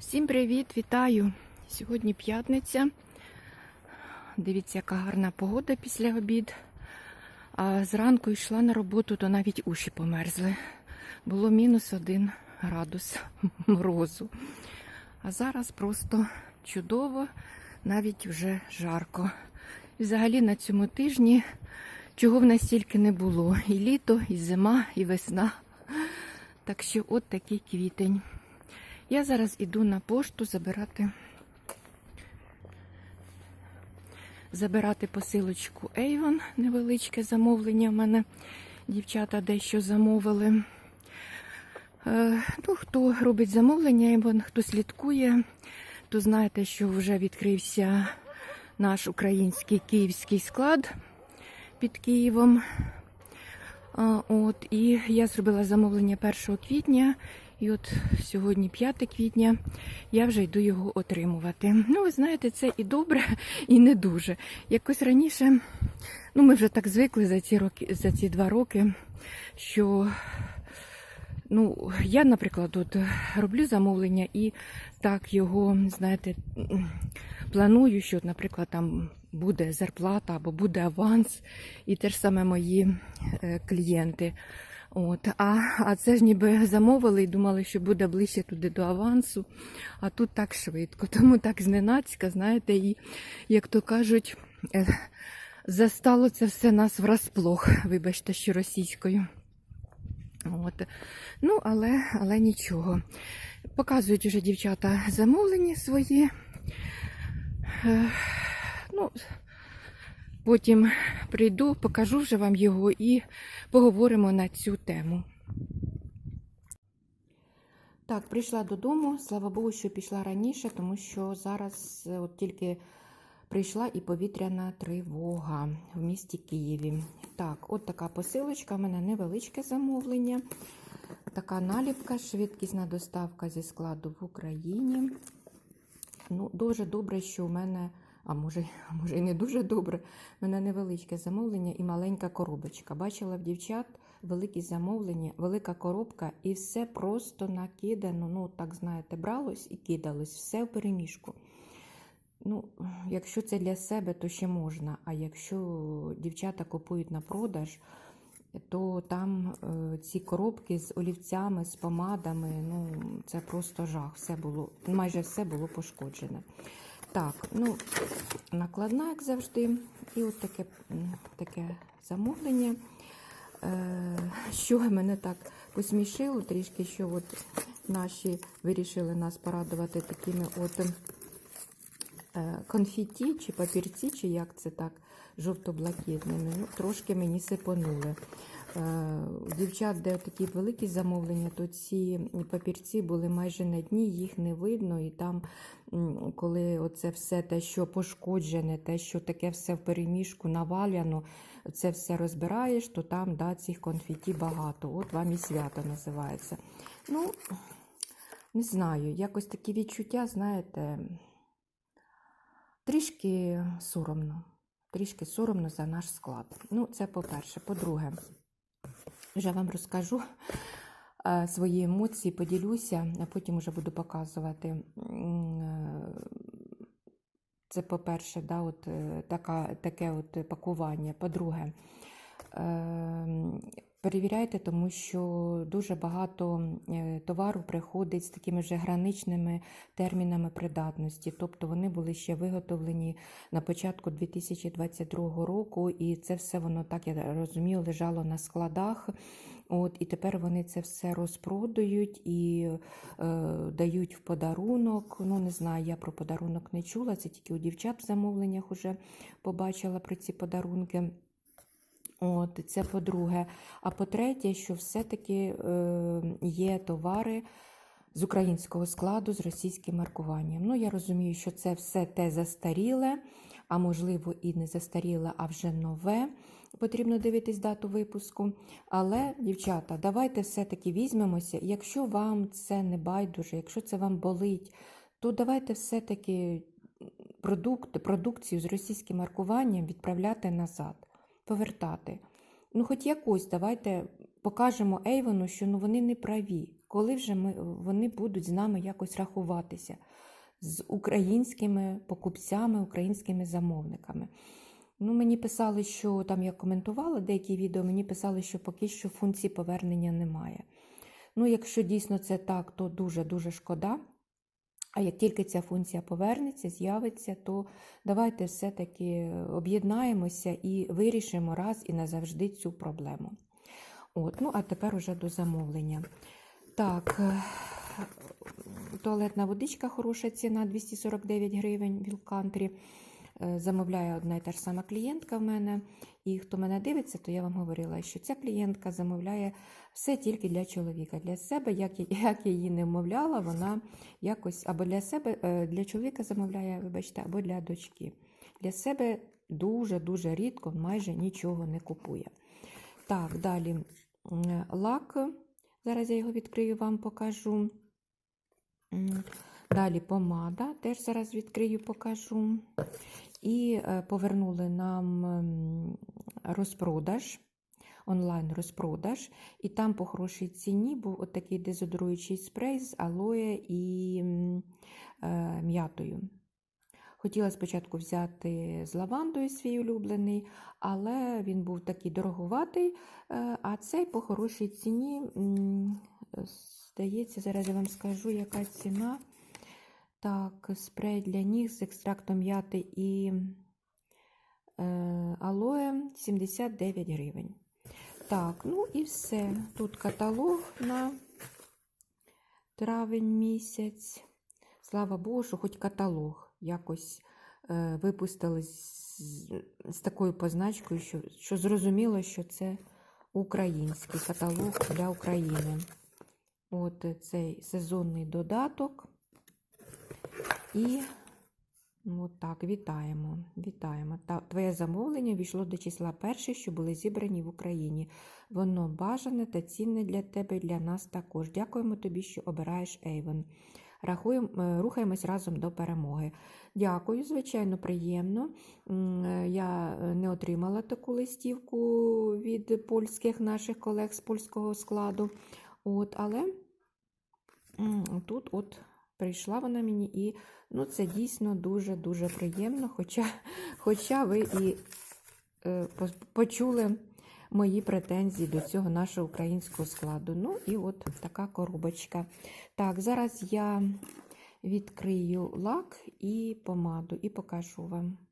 Всім привіт, вітаю! Сьогодні п'ятниця. Дивіться, яка гарна погода після обід. А зранку йшла на роботу, то навіть уші померзли. Було мінус один градус морозу. А зараз просто чудово, навіть вже жарко. І взагалі на цьому тижні чого в нас тільки не було. І літо, і зима, і весна. Так що от такий квітень. Я зараз іду на пошту забирати забирати посилочку Avon, невеличке замовлення в мене. Дівчата дещо замовили. Е, ну, Хто робить замовлення, хто слідкує, то знаєте, що вже відкрився наш український київський склад під Києвом. От, І я зробила замовлення 1 квітня, і от сьогодні 5 квітня я вже йду його отримувати. Ну, ви знаєте, це і добре, і не дуже. Якось раніше, ну ми вже так звикли за ці роки, за ці два роки, що ну, я, наприклад, от роблю замовлення і так його, знаєте, планую, що, наприклад, там буде зарплата або буде аванс, і те ж саме мої е, клієнти. От, а, а це ж ніби замовили і думали, що буде ближче туди до авансу, а тут так швидко. Тому так зненацька, знаєте, і як то кажуть, е, застало це все нас врасплох, вибачте, що російською. От. Ну, але, але нічого. Показують вже дівчата замовлені свої. Е, Ну, потім прийду, покажу вже вам його і поговоримо на цю тему. Так, прийшла додому. Слава Богу, що пішла раніше, тому що зараз е, от тільки прийшла і повітряна тривога в місті Києві. Так, от така посилочка, у мене невеличке замовлення. Така наліпка, швидкісна доставка зі складу в Україні. Ну, Дуже добре, що у мене, а може, а може і не дуже добре, у мене невеличке замовлення і маленька коробочка. Бачила в дівчат великі замовлення, велика коробка, і все просто накидано. Ну, так знаєте, бралось і кидалось, все в переміжку. Ну, Якщо це для себе, то ще можна. А якщо дівчата купують на продаж, то там е, ці коробки з олівцями, з помадами, ну це просто жах. Все було, майже все було пошкоджене. Так, ну, накладна, як завжди, і от таке, таке замовлення. Е, що мене так посмішило трішки, що от наші вирішили нас порадувати такими от е, конфеті чи папірці, чи як це так, жовто-блакитними. Ну, трошки мені сипонули. Е, У дівчат, де такі великі замовлення, то ці папірці були майже на дні, їх не видно. І там, коли оце все те, що пошкоджене, те, що таке все в переміжку наваляно, це все розбираєш, то там да, цих конфеті багато. От вам і свято називається. Ну, не знаю, якось такі відчуття, знаєте, трішки соромно. Трішки соромно за наш склад. Ну, це по-перше. По-друге, вже вам розкажу е, свої емоції, поділюся, а потім вже буду показувати. Е, Це, по-перше, да, от, е, така, таке от пакування. По-друге, е, перевіряйте, тому що дуже багато е, товару приходить з такими вже граничними термінами придатності. Тобто вони були ще виготовлені на початку 2022 року, і це все воно, так я розумію, лежало на складах. От, і тепер вони це все розпродають і е, дають в подарунок. Ну, не знаю, я про подарунок не чула, це тільки у дівчат в замовленнях вже побачила про ці подарунки. От, це по-друге. А по-третє, що все-таки е, є товари з українського складу з російським маркуванням. Ну, я розумію, що це все те застаріле, а можливо і не застаріле, а вже нове. Потрібно дивитись дату випуску. Але, дівчата, давайте все-таки візьмемося. Якщо вам це не байдуже, якщо це вам болить, то давайте все-таки продукт, продукцію з російським маркуванням відправляти назад, повертати. Ну, хоч якось, давайте покажемо Ейвону, що ну, вони не праві. коли вже ми, вони будуть з нами якось рахуватися з українськими покупцями, українськими замовниками. Ну, Мені писали, що там я коментувала деякі відео, мені писали, що поки що функції повернення немає. Ну, якщо дійсно це так, то дуже-дуже шкода. А як тільки ця функція повернеться, з'явиться, то давайте все-таки об'єднаємося і вирішимо раз і назавжди цю проблему. От, Ну, а тепер уже до замовлення. Так, е, туалетна водичка хороша ціна 249 гривень в Country. Е, Замовляє одна і та ж сама клієнтка в мене. І хто мене дивиться, то я вам говорила, що ця клієнтка замовляє все тільки для чоловіка. Для себе, як як я її не вмовляла, вона якось або для себе, е, для чоловіка замовляє, вибачте, або для дочки. Для себе дуже-дуже рідко, майже нічого не купує. Так, далі лак. Зараз я його відкрию, вам покажу. Далі помада, теж зараз відкрию, покажу. І е, повернули нам ем, розпродаж, онлайн-розпродаж. І там по хорошій ціні був от такий дезодоруючий спрей з алоє і е, м'ятою. Хотіла спочатку взяти з лавандою свій улюблений, але він був такий дороговатий, е, а цей по хорошій ціні, здається, зараз я вам скажу, яка ціна. Так, спрей для ніг з екстрактом м'яти і е, алоє 79 гривень. Так, ну і все. Тут каталог на травень місяць. Слава Богу, хоч каталог якось е, випустили з, з такою позначкою, що, що зрозуміло, що це український каталог для України. От цей сезонний додаток. І от так, вітаємо. вітаємо. Та, твоє замовлення війшло до числа перших, що були зібрані в Україні. Воно бажане та цінне для тебе і для нас також. Дякуємо тобі, що обираєш Avon. Рахуємо, е, рухаємось разом до перемоги. Дякую, звичайно, приємно. Е, Я не отримала таку листівку від польських наших колег з польського складу. От, але тут от прийшла вона мені, і ну, це дійсно дуже-дуже приємно. Хоча, хоча ви і е, почули мої претензії до цього нашого українського складу. Ну, і от така коробочка. Так, зараз я відкрию лак і помаду і покажу вам.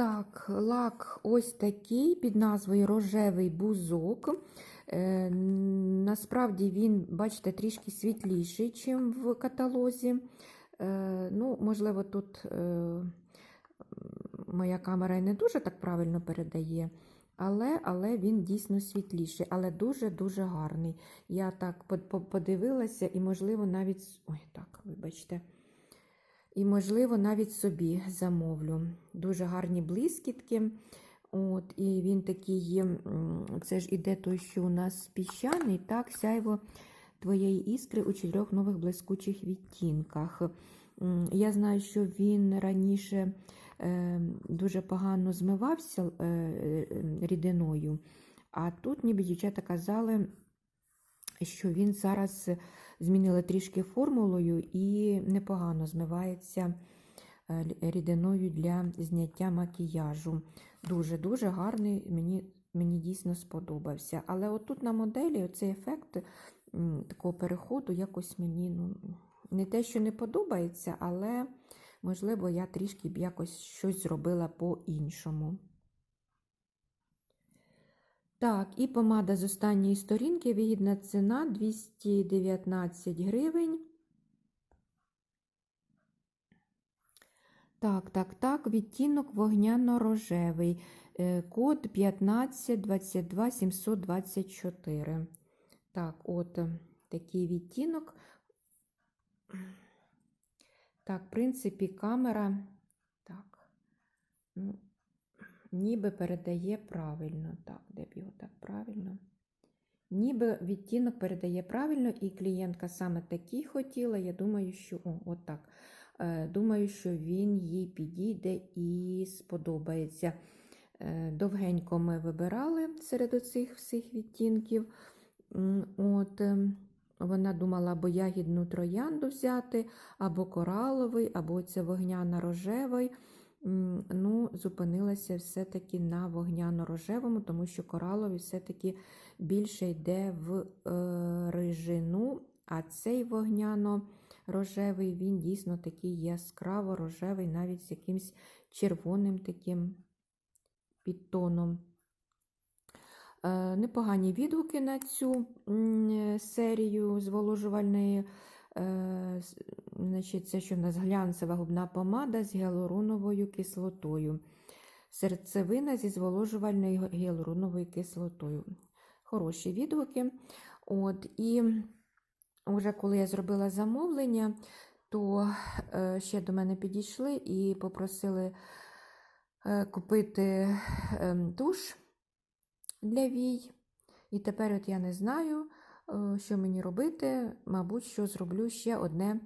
Так, лак ось такий під назвою рожевий бузок. Е, насправді він, бачите, трішки світліший, ніж в каталозі. Е, ну, можливо, тут е, моя камера і не дуже так правильно передає, але, але він дійсно світліший, але дуже-дуже гарний. Я так по- по- подивилася і, можливо, навіть. Ой, так, вибачте. І, можливо, навіть собі замовлю. Дуже гарні блискітки. От, І він такий, це ж іде той, що у нас піщаний, так, сяйво твоєї іскри у чотирьох нових блискучих відтінках. Я знаю, що він раніше е, дуже погано змивався е, е, рідиною, а тут, ніби дівчата казали, що він зараз змінили трішки формулою і непогано змивається е, рідиною для зняття макіяжу. Дуже-дуже гарний, мені, мені дійсно сподобався. Але отут на моделі цей ефект такого переходу якось мені ну, не те, що не подобається, але, можливо, я трішки б якось щось зробила по-іншому. Так, і помада з останньої сторінки, вигідна ціна 219 гривень. Так, так, так, відтінок вогняно-рожевий. Е, Код 15 22 724. Так, от е, такий відтінок. Так, в принципі, камера. Так. Ну, ніби передає правильно. Так, де б його так правильно? Ніби відтінок передає правильно, і клієнтка саме такий хотіла. Я думаю, що о, от так. Е, Думаю, що він їй підійде і сподобається. Е, Довгенько ми вибирали серед оцих всіх відтінків. От, ем, вона думала або ягідну троянду взяти, або кораловий, або це вогняно-рожевий. М, Ну, зупинилася все-таки на вогняно-рожевому, тому що кораловий все-таки більше йде в е, рижину, а цей вогняно-рожевий, він дійсно такий яскраво рожевий, навіть з якимсь червоним таким підтоном. Е, Непогані відгуки на цю серію зволожувальної. Е, Значить, це що в нас глянцева губна помада з гіалуроновою кислотою. Серцевина зі зволожувальною гіалуроновою кислотою. Хороші відгуки. От, і вже коли я зробила замовлення, то е, ще до мене підійшли і попросили е, купити ем, туш для вій. І тепер от я не знаю, що мені робити. Мабуть, що зроблю ще одне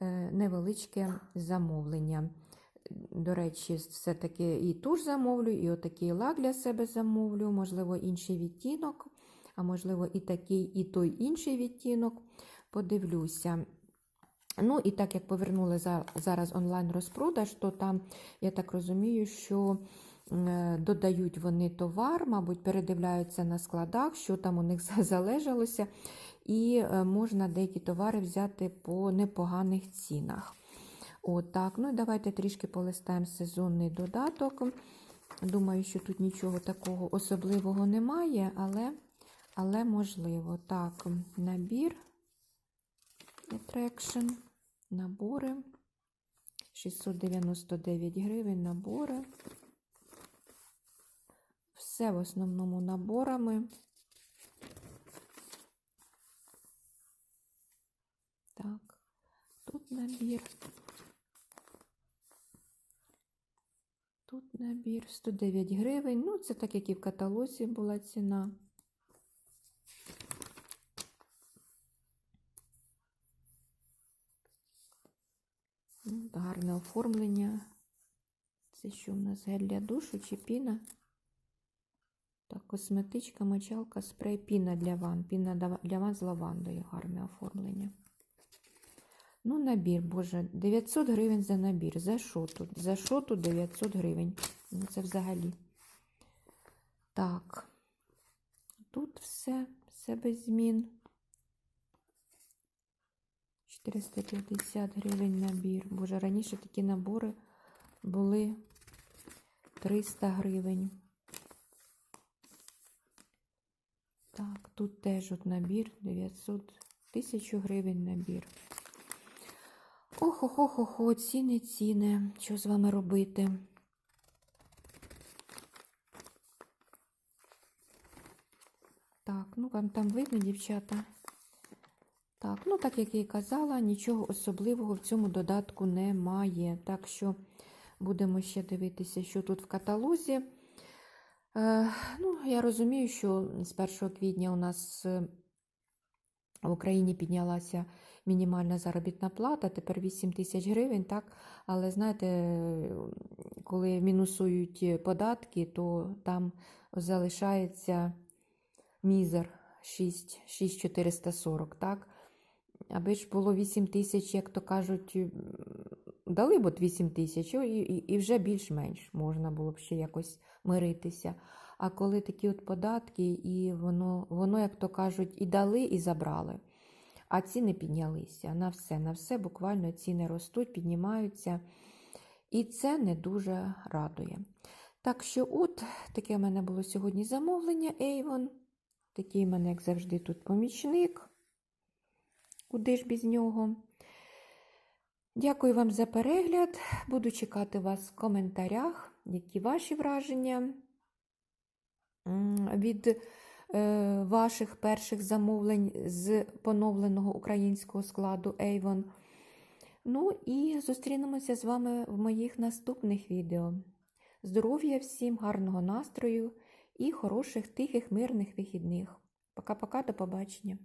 е, невеличке замовлення. До речі, все-таки і туш замовлю, і отакий лак для себе замовлю, можливо, інший відтінок, а можливо, і такий, і той інший відтінок. Подивлюся. Ну, і так як повернули зараз онлайн-розпродаж, то там, я так розумію, що е, додають вони товар, мабуть, передивляються на складах, що там у них залежалося, і е, можна деякі товари взяти по непоганих цінах. От ну і давайте трішки полистаємо сезонний додаток. Думаю, що тут нічого такого особливого немає, але, але можливо. Так, набір. Attraction, набори. 699 гривень набори. Все в основному наборами. Так, тут набір. Тут набір 109 гривень. Ну, це так, як і в каталозі була ціна. Гарне оформлення. Це що в нас гель для душу чи піна? Так, косметичка, мочалка, спрей, піна для ван. Піна для ван з лавандою. Гарне оформлення. Ну, набір, боже, 900 гривень за набір. За що тут? За що тут 900 гривень? Ну, це взагалі. Так. Тут все, все без змін. 450 гривень набір. Боже, раніше такі набори були 300 гривень. Так, тут теж от набір 900 1000 гривень набір. Ох-ох-ох-ох, ціни, ціни. Що з вами робити? Так, ну вам там видно, дівчата. Так, ну так як я і казала, нічого особливого в цьому додатку немає. Так що будемо ще дивитися, що тут в каталозі. Е, ну, я розумію, що з 1 квітня у нас е, в Україні піднялася мінімальна заробітна плата, тепер 8 тисяч гривень, так? Але знаєте, коли мінусують податки, то там залишається мізер 6440, так? Аби ж було 8 тисяч, як то кажуть, дали б от 8 тисяч, і, і, вже більш-менш можна було б ще якось миритися. А коли такі от податки, і воно, воно, як то кажуть, і дали, і забрали. А ціни піднялися на все, на все буквально ціни ростуть, піднімаються. І це не дуже радує. Так що, от таке в мене було сьогодні замовлення Avon. Такий в мене, як завжди, тут помічник. Куди ж без нього? Дякую вам за перегляд. Буду чекати вас в коментарях, які ваші враження від е, ваших перших замовлень з поновленого українського складу Avon. Ну і зустрінемося з вами в моїх наступних відео. Здоров'я всім, гарного настрою і хороших, тихих, мирних вихідних. Пока-пока, до побачення.